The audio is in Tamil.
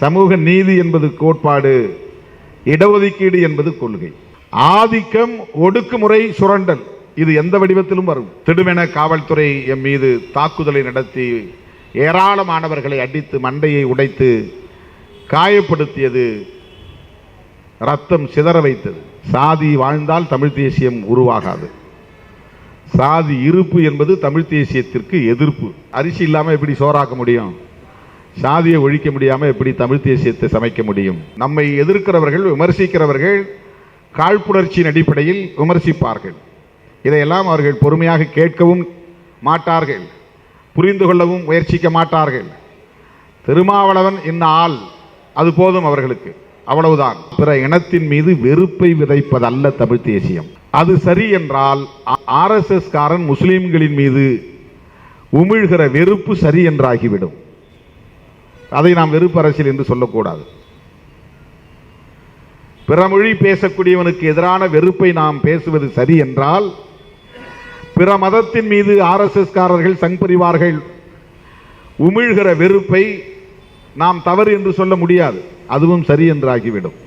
சமூக நீதி என்பது கோட்பாடு இடஒதுக்கீடு என்பது கொள்கை. ஆதிக்கம் ஒடுக்குமுறை சுரண்டல் இது எந்த வடிவத்திலும் வரும். திடுமென காவல்துறை எம் மீது தாக்குதலை நடத்தி ஏராளமானவர்களை அடித்து மண்டையை உடைத்து காயப்படுத்தியது ரத்தம் சிதற வைத்தது. சாதி வாழ்ந்தால் தமிழ் தேசியம் உருவாகாது. சாதி இருப்பு என்பது தமிழ் தேசியத்திற்கு எதிர்ப்பு. அரிசி இல்லாமல் எப்படி சோறாக்க முடியும்? சாதியை ஒழிக்க முடியாமல் எப்படி தமிழ் தேசியத்தை சமைக்க முடியும்? நம்மை எதிர்க்கிறவர்கள் விமர்சிக்கிறவர்கள் காழ்ப்புணர்ச்சியின் அடிப்படையில் விமர்சிப்பார்கள். இதையெல்லாம் அவர்கள் பொறுமையாக கேட்கவும் மாட்டார்கள். புரிந்து கொள்ளவும் முயற்சிக்க மாட்டார்கள். திருமாவளவன் என்ன ஆள்? அது போதும் அவர்களுக்கு. அவ்வளவுதான். பிற இனத்தின் மீது வெறுப்பை விதைப்பதல்ல தமிழ் தேசியம். அது சரி என்றால் ஆர்எஸ்எஸ்காரன் முஸ்லீம்களின் மீது உமிழ்கிற வெறுப்பு சரி என்றாகிவிடும். அதை நாம் வெறுப்பு அரசியல் என்று சொல்லக்கூடாது. பிற மொழி பேசக்கூடியவனுக்கு எதிரான வெறுப்பை நாம் பேசுவது சரி என்றால் பிற மதத்தின் மீது ஆர்எஸ்எஸ்காரர்கள் சங் பரிவார்கள் உமிழ்கிற வெறுப்பை நாம் தவறு என்று சொல்ல முடியாது. அதுவும் சரி என்றாகிவிடும்.